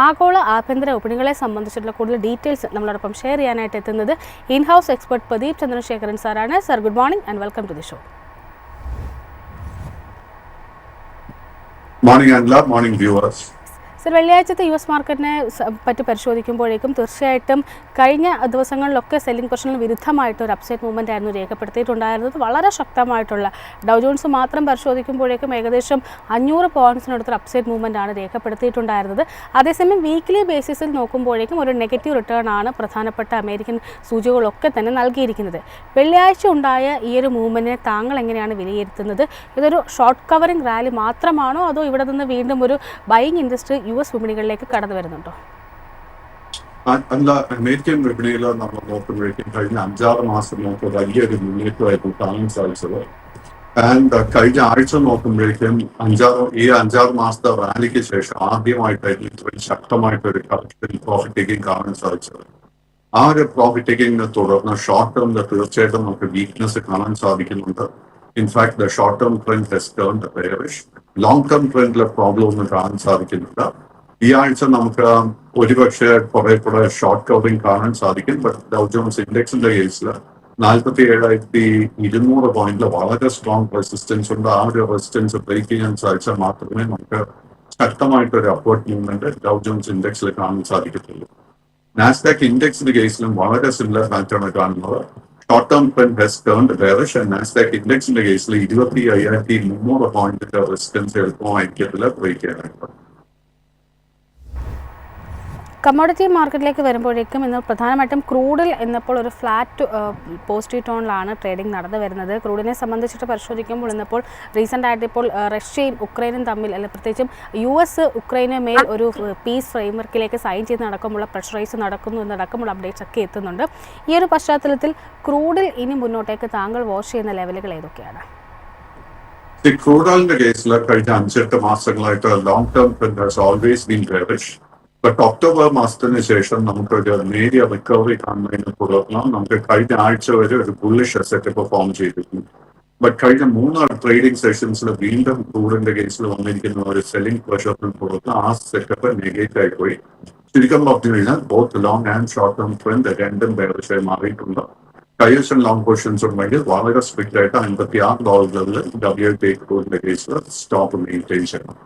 ആഗോള ആഭ്യന്തര വിപണികളെ സംബന്ധിച്ചിട്ടുള്ള കൂടുതൽ ഡീറ്റെയിൽസ് നമ്മളോടൊപ്പം ഷെയർ ചെയ്യാനായിട്ട് എത്തുന്നത് in house expert Pradeep Chandrasekharan സാറാണ് sir good morning and welcome to the show morning അല്ല മോർണിംഗ് വ്യൂവേഴ്സ് സർ വെള്ളിയാഴ്ചത്തെ യു എസ് മാർക്കറ്റിനെ പറ്റി പരിശോധിക്കുമ്പോഴേക്കും തീർച്ചയായിട്ടും കഴിഞ്ഞ ദിവസങ്ങളിലൊക്കെ സെല്ലിംഗ് പ്രഷറിന് വിരുദ്ധമായിട്ട് ഒരു അപ്സൈഡ് മൂവ്മെന്റ് ആയിരുന്നു രേഖപ്പെടുത്തിയിട്ടുണ്ടായിരുന്നത്. വളരെ ശക്തമായിട്ടുള്ള ഡൗ ജോൺസ് മാത്രം പരിശോധിക്കുമ്പോഴേക്കും ഏകദേശം അഞ്ഞൂറ് പോയിൻസിനടുത്തൊരു അപ്സൈഡ് മൂവ്മെന്റ് ആണ് രേഖപ്പെടുത്തിയിട്ടുണ്ടായിരുന്നത്. അതേസമയം വീക്ക്ലി ബേസിസിൽ നോക്കുമ്പോഴേക്കും ഒരു നെഗറ്റീവ് റിട്ടേൺ ആണ് പ്രധാനപ്പെട്ട അമേരിക്കൻ സൂചികകളൊക്കെ തന്നെ നൽകിയിരിക്കുന്നത്. വെള്ളിയാഴ്ച ഉണ്ടായ ഈ ഒരു മൂവ്മെന്റിനെ താങ്കൾ എങ്ങനെയാണ് വിലയിരുത്തുന്നത്? ഇതൊരു ഷോർട്ട് കവറിംഗ് റാലി മാത്രമാണോ? അതോ ഇവിടെ നിന്ന് വീണ്ടും ഒരു ബൈയിങ് ഇൻഡസ്ട്രി യു എസ് വിപണികളിലേക്ക് കടന്നു വരുന്നുണ്ടോ? അല്ല അമേരിക്കൻ വിപണിയിൽ നമ്മൾ നോക്കുമ്പോഴേക്കും കഴിഞ്ഞ അഞ്ചാറ് മാസം നമുക്ക് വലിയൊരു മുന്നേറ്റമായിരുന്നു കാണാൻ സാധിച്ചത് ആൻഡ് കഴിഞ്ഞ ആഴ്ച നോക്കുമ്പോഴേക്കും അഞ്ചാറ് ഈ അഞ്ചാറ് മാസത്തെ റാലിക്ക് ശേഷം ആദ്യമായിട്ടായിരുന്നു ഇത്രയും ശക്തമായിട്ടൊരു കറക്ഷൻ പ്രോഫിറ്റ് ടേക്കിംഗ് കാണാൻ സാധിച്ചത്. ആ ഒരു പ്രോഫിറ്റ് ടേക്കിങ്ങിനെ തുടർന്ന് ഷോർട്ട് ടേമിൽ തീർച്ചയായിട്ടും നമുക്ക് വീക്ക്നെസ് കാണാൻ സാധിക്കുന്നുണ്ട്. In fact the short term trend has turn bearish long ട്രെൻഡിലെ problem ഒന്നും കാണാൻ സാധിക്കുന്നില്ല. ഈ ആഴ്ച നമുക്ക് ഒരുപക്ഷെ കുറെ കൂടെ ഷോർട്ട് കവറിംഗ് കാണാൻ സാധിക്കും. ബട്ട് ഡൗ ജോൺസ് ഇൻഡെക്സിന്റെ കേസിൽ നാൽപ്പത്തി ഏഴായിരത്തി ഇരുന്നൂറ് പോയിന്റിൽ വളരെ സ്ട്രോങ് റെസിസ്റ്റൻസ് ഉണ്ട്. ആ ഒരു റെസിസ്റ്റൻസ് ബ്രേക്ക് ചെയ്യാൻ സാധിച്ചാൽ മാത്രമേ നമുക്ക് ശക്തമായിട്ടൊരു അപ്വേർഡ് മൂവ്മെന്റ് ഡൗ ജോൺസ് ഇൻഡെക്സിൽ കാണാൻ സാധിക്കത്തുള്ളൂ. നാസ്ഡാക്ക് ഇൻഡെക്സിന്റെ കേസിലും വളരെ സിമിലർ പാറ്റേൺ കാണുന്നത്. Short term trend has turned and Nasdaq ഇൻഡെക്സിന്റെ കേസിൽ ഇരുപത്തി അയ്യായിരത്തി മുന്നൂറ് പോയിന്റ് റെസിസ്റ്റൻസ് എളുപ്പമായിരിക്കത്തില്ല ബ്രേക്ക് ചെയ്യാനായിട്ട് കമ്മോഡിറ്റി മാർക്കറ്റിലേക്ക് വരുമ്പോഴേക്കും ഇന്ന് പ്രധാനമായിട്ടും ക്രൂഡിൽ എന്നപ്പോൾ ഒരു ഫ്ലാറ്റ് പോസിറ്റീവ് ടോണിലാണ് ട്രേഡിംഗ് നടന്നു വരുന്നത്. ക്രൂഡിനെ സംബന്ധിച്ചിട്ട് പരിശോധിക്കുമ്പോൾ ഇന്നിപ്പോൾ റീസെന്റ് ആയിട്ട് ഇപ്പോൾ റഷ്യയും ഉക്രൈനും തമ്മിൽ അല്ലെ പ്രത്യേകിച്ചും യു എസ് ഉക്രൈന് മേൽ ഒരു പീസ് ഫ്രെയിംവർക്കിലേക്ക് സൈൻ ചെയ്ത് നടക്കുമ്പോൾ പ്രഷറൈസ് നടക്കുന്നു എന്നടക്കമുള്ള അപ്ഡേറ്റ്സ് ഒക്കെ എത്തുന്നുണ്ട്. ഈ ഒരു പശ്ചാത്തലത്തിൽ ക്രൂഡിൽ ഇനി മുന്നോട്ടേക്ക് താങ്കൾ വാഷ് ചെയ്യുന്ന ലെവലുകൾ ഏതൊക്കെയാണ്? ക്രൂഡ് ഓയിലിന്റെ കേസിൽ കഴിഞ്ഞ അഞ്ചെട്ട് മാസങ്ങളായിട്ട് long term always been bearish but October മാസത്തിന് ശേഷം നമുക്കൊരു നേരിയ റിക്കവറി കാണുന്നതിനെ തുടർന്ന് നമുക്ക് കഴിഞ്ഞ ആഴ്ച വരെ ഒരു ബുള്ളിഷ് അസെറ്റ് ഫോം ചെയ്തിരുന്നു. ബട്ട് കഴിഞ്ഞ മൂന്നാറ് ട്രേഡിംഗ് സെഷൻസിൽ വീണ്ടും ക്രൂഡിന്റെ കേസിൽ വന്നിരിക്കുന്ന ഒരു സെല്ലിംഗ് പ്രഷറിനെ തുടർന്ന് ആ സെറ്റപ്പ് നെഗറ്റീവ് ആയി പോയി. ചുരുക്കം പറഞ്ഞു കഴിഞ്ഞാൽ both long and short term trend രണ്ടും വേറെ മാറിയിട്ടുണ്ട്. കൈവശം ലോങ് പൊസിഷൻസ് ഉണ്ടെങ്കിൽ വളരെ സ്ട്രിക്റ്റ് ആയിട്ട് അൻപത്തി ആറ് ഡോളറുകളിൽ ഡബ്ല്യു ടി ക്രൂഡിന്റെ കേസിൽ സ്റ്റോപ്പ് മെയിന്റെയിൻ ചെയ്യണം.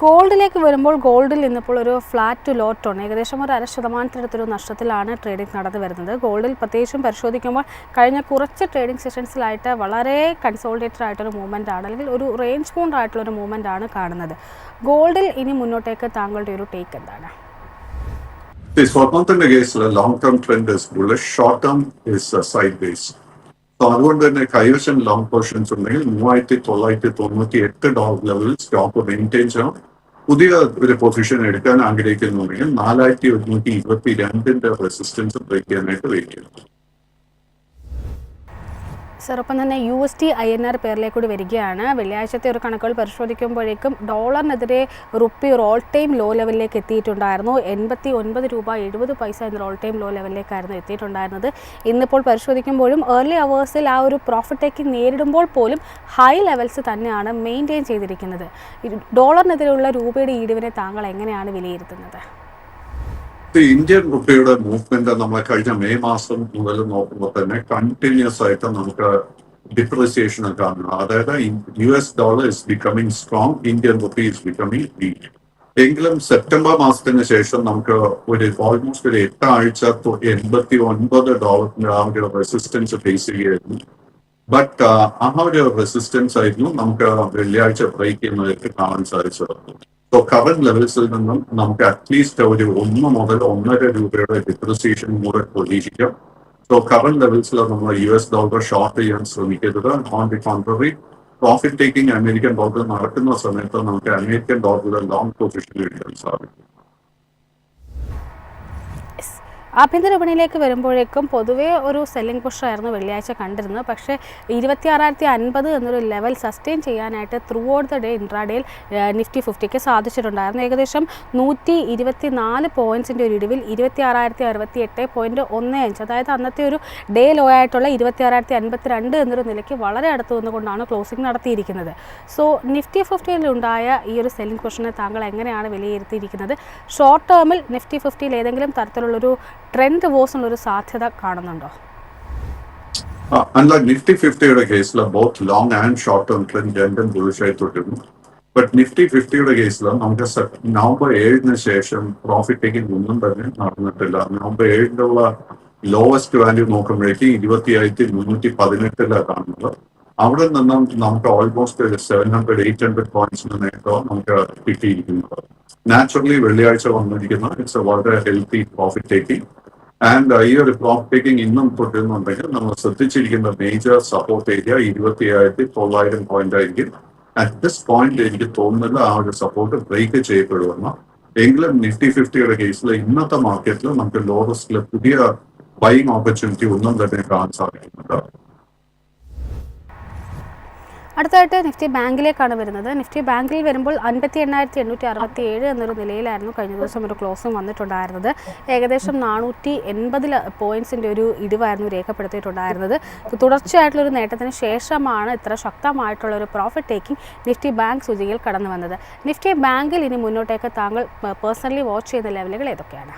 ഗോൾഡിലേക്ക് വരുമ്പോൾ ഗോൾഡിൽ ഇന്നിപ്പോൾ ഒരു ഫ്ലാറ്റ് ടു ലോ ടോൺ ഏകദേശം ഒരു അര ശതമാനത്തിനടുത്തൊരു നഷ്ടത്തിലാണ് ട്രേഡിംഗ് നടന്നു വരുന്നത്. ഗോൾഡിൽ പ്രത്യേകിച്ചും പരിശോധിക്കുമ്പോൾ കഴിഞ്ഞ കുറച്ച് ട്രേഡിംഗ് സെഷൻസിലായിട്ട് വളരെ കൺസോൾഡേറ്റഡ് ആയിട്ടൊരു മൂവ്മെന്റ് ആണ് അല്ലെങ്കിൽ ഒരു റേഞ്ച് ബൗണ്ട് ആയിട്ടുള്ള ഒരു മൂവ്മെന്റ് ആണ് കാണുന്നത്. ഗോൾഡിൽ ഇനി മുന്നോട്ടേക്ക് താങ്കളുടെ ഒരു ടേക്ക് എന്താണ്? സ്വർണത്തിന്റെ കേസിൽ long term trend bullish short term is sideways so അതുകൊണ്ട് തന്നെ കൈവശം ലോങ് പൊസിഷൻസ് ഉണ്ടെങ്കിൽ മൂവായിരത്തി തൊള്ളായിരത്തി തൊണ്ണൂറ്റി എട്ട് ഡോളർ ലെവലിൽ സ്റ്റോക്ക് മെയിന്റെയിൻ ചെയ്യണം. പുതിയ ഒരു പൊസിഷൻ എടുക്കാൻ ആഗ്രഹിക്കുന്നുണ്ടെങ്കിൽ നാലായിരത്തി ഒരുന്നൂറ്റി ഇരുപത്തി രണ്ടിന്റെ റെസിസ്റ്റൻസ് ബ്രേക്ക് ചെയ്യാനായിട്ട് വെയിറ്റ് ചെയ്യണം. സർ ഒപ്പം തന്നെ U S T I N R പേരിലേക്ക് കൂടി വരികയാണ്. വെള്ളിയാഴ്ചത്തെ ഒരു കണക്കുകൾ പരിശോധിക്കുമ്പോഴേക്കും ഡോളറിനെതിരെ റുപ്പി ഒരു ഓൾ ടൈം ലോ ലെവലിലേക്ക് എത്തിയിട്ടുണ്ടായിരുന്നു. എൺപത്തി ഒൻപത് രൂപ എഴുപത് പൈസ എന്ന ഓൾ ടൈം ലോ ലെവലിലേക്കായിരുന്നു എത്തിയിട്ടുണ്ടായിരുന്നത്. ഇന്നിപ്പോൾ പരിശോധിക്കുമ്പോഴും ഏർലി അവേഴ്സിൽ ആ ഒരു പ്രോഫിറ്റ് ടേക്കിംഗ് നേരിടുമ്പോൾ പോലും ഹൈ ലെവൽസ് തന്നെയാണ് മെയിന്റെയിൻ ചെയ്തിരിക്കുന്നത്. ഡോളറിനെതിരെയുള്ള രൂപയുടെ ഈടിവിനെ താങ്കൾ എങ്ങനെയാണ് വിലയിരുത്തുന്നത്? ഇന്ത്യൻ റുപ്പിയുടെ മൂവ്മെന്റ് നമ്മൾ കഴിഞ്ഞ മെയ് മാസം മുതൽ നോക്കുമ്പോൾ തന്നെ കണ്ടിന്യൂസ് ആയിട്ട് നമുക്ക് ഡിപ്രിസിയേഷൻ കാണുന്നു. അതായത് U S dollar is becoming strong Indian rupee is becoming weak എങ്കിലും സെപ്റ്റംബർ മാസത്തിന് ശേഷം നമുക്ക് ഒരു ഓൾമോസ്റ്റ് ഒരു എട്ടാഴ്ച എൺപത്തി ഒൻപത് ഡോളറിന്റെ ആ ഒരു റെസിസ്റ്റൻസ് ഫേസ് ചെയ്യുകയായിരുന്നു. ബട്ട് ആ ഒരു റെസിസ്റ്റൻസ് ആയിരുന്നു നമുക്ക് വെള്ളിയാഴ്ച ബ്രേക്ക് ചെയ്യുന്നതായിട്ട് കാണാൻ സാധിച്ചത്. സോ കറന്റ് ലെവൽസിൽ നിന്നും നമുക്ക് അറ്റ്ലീസ്റ്റ് ഒരു ഒന്ന് മുതൽ ഒന്നര രൂപയുടെ ഡിപ്രിസിയേഷൻ കൂടെ പ്രതീക്ഷിക്കാം. സോ കറന്റ് ലെവൽസിൽ നമ്മൾ യു എസ് ഡോളർ ഷോർട്ട് ചെയ്യാൻ ശ്രമിക്കരുത്. On the contrary profit taking American dollar നടക്കുന്ന സമയത്ത് നമുക്ക് അമേരിക്കൻ ഡോളറിലെ ലോങ് പൊസിഷൻ എടുക്കാൻ സാധിക്കും. ആഭ്യന്തര വിപണിയിലേക്ക് വരുമ്പോഴേക്കും പൊതുവേ ഒരു സെല്ലിംഗ് പുഷായിരുന്നു വെള്ളിയാഴ്ച കണ്ടിരുന്നത്. പക്ഷേ ഇരുപത്തി ആറായിരത്തി അൻപത് എന്നൊരു ലെവൽ സസ്റ്റെയിൻ ചെയ്യാനായിട്ട് ത്രൂ ഔട്ട് ദ ഡേ ഇൻട്രാഡേയിൽ നിഫ്റ്റി ഫിഫ്റ്റിക്ക് സാധിച്ചിട്ടുണ്ടായിരുന്നു. ഏകദേശം നൂറ്റി ഇരുപത്തി നാല് പോയിന്റ്സിന്റെ ഒരു ഇടിവിൽ ഇരുപത്തി ആറായിരത്തി അറുപത്തി എട്ട് പോയിന്റ് ഒന്ന് അഞ്ച് അതായത് അന്നത്തെ ഒരു ഡേ ലോ ആയിട്ടുള്ള ഇരുപത്തി ആറായിരത്തി അൻപത്തി രണ്ട് എന്നൊരു നിലയ്ക്ക് വളരെ അടുത്ത് നിന്നുകൊണ്ടാണ് ക്ലോസിംഗ് നടത്തിയിരിക്കുന്നത്. സോ നിഫ്റ്റി ഫിഫ്റ്റിയിലുണ്ടായ ഈ ഒരു സെല്ലിംഗ് പുഷനെ താങ്കൾ എങ്ങനെയാണ് വിലയിരുത്തിയിരിക്കുന്നത്? ഷോർട്ട് ടേമിൽ നിഫ്റ്റി ഫിഫ്റ്റിയിൽ ഏതെങ്കിലും തരത്തിലുള്ളൊരു ട്രെൻഡ് റിവേഴ്സിനുള്ളൊരു സാധ്യത കാണുന്നുണ്ടോ? അൺലൈക്ക് നിഫ്റ്റി ഫിഫ്റ്റിയുടെ കേസിൽ both long and short term trend രണ്ടും ബുളിഷായി തുടരുന്നു. ബട്ട് നിഫ്റ്റി ഫിഫ്റ്റിയുടെ കേസിൽ നമുക്ക് നവംബർ ഏഴിന് ശേഷം പ്രോഫിറ്റ് ടേക്കിംഗ് ഒന്നും തന്നെ നടന്നിട്ടില്ല. നവംബർ ഏഴിനുള്ള ലോവസ്റ്റ് വാല്യൂ നോക്കുമ്പോഴേക്ക് ഇരുപത്തി ആയിരത്തി മുന്നൂറ്റി പതിനെട്ടിലാണ് കാണുന്നത്. അവിടെ നിന്നും നമുക്ക് almost seven hundred eight hundred പോയിന്റ്സിന് നേട്ടം നമുക്ക് കിട്ടിയിരിക്കുന്നത് നാച്ചുറലി വെള്ളിയാഴ്ച വന്നിരിക്കുന്ന. ഇറ്റ്സ് എ വളരെ ഹെൽത്തി പ്രോഫിറ്റ് ടേക്കിംഗ് ആൻഡ് ഈ ഒരു പ്രോഫിറ്റ് ടേക്കിംഗ് ഇന്നും തുടരുന്നുണ്ടെങ്കിൽ നമ്മൾ ശ്രദ്ധിച്ചിരിക്കുന്ന മേജർ സപ്പോർട്ട് ഏരിയ ഇരുപത്തി ആയിരത്തി തൊള്ളായിരം പോയിന്റ് ആയിരിക്കും. അറ്റ് ദിസ് പോയിന്റ് എനിക്ക് തോന്നുന്നില്ല ആ ഒരു സപ്പോർട്ട് ബ്രേക്ക് ചെയ്യപ്പെടുമെന്ന്. എങ്കിലും നിഫ്റ്റി ഫിഫ്റ്റിയുടെ കേസിൽ ഇന്നത്തെ മാർക്കറ്റിൽ നമുക്ക് ലോ റിസ്കിൽ പുതിയ ബൈങ് ഓപ്പർച്യൂണിറ്റി ഒന്നും തന്നെ കാണാൻ സാധിക്കുന്നുണ്ട്. അടുത്തായിട്ട് നിഫ്റ്റി ബാങ്കിലേക്കാണ് വരുന്നത്. നിഫ്റ്റി ബാങ്കിൽ വരുമ്പോൾ അൻപത്തി എണ്ണായിരത്തി എണ്ണൂറ്റി അറുപത്തി ഏഴ് എന്നൊരു നിലയിലായിരുന്നു കഴിഞ്ഞ ദിവസം ഒരു ക്ലോസിംഗ് വന്നിട്ടുണ്ടായിരുന്നത്. ഏകദേശം നാനൂറ്റി എൺപതിൽ പോയിന്റ്സിന്റെ ഒരു ഇടിവായിരുന്നു രേഖപ്പെടുത്തിയിട്ടുണ്ടായിരുന്നത്. തുടർച്ചയായിട്ടുള്ള ഒരു നേട്ടത്തിന് ശേഷമാണ് ഇത്ര ശക്തമായിട്ടുള്ള ഒരു പ്രോഫിറ്റ് ടേക്കിംഗ് നിഫ്റ്റി ബാങ്ക് സൂചികയിൽ കടന്നു വന്നത്. നിഫ്റ്റി ബാങ്കിൽ ഇനി മുന്നോട്ടേക്ക് താങ്കൾ പേഴ്സണലി വാച്ച് ചെയ്യുന്ന ലെവലുകൾ ഏതൊക്കെയാണ്?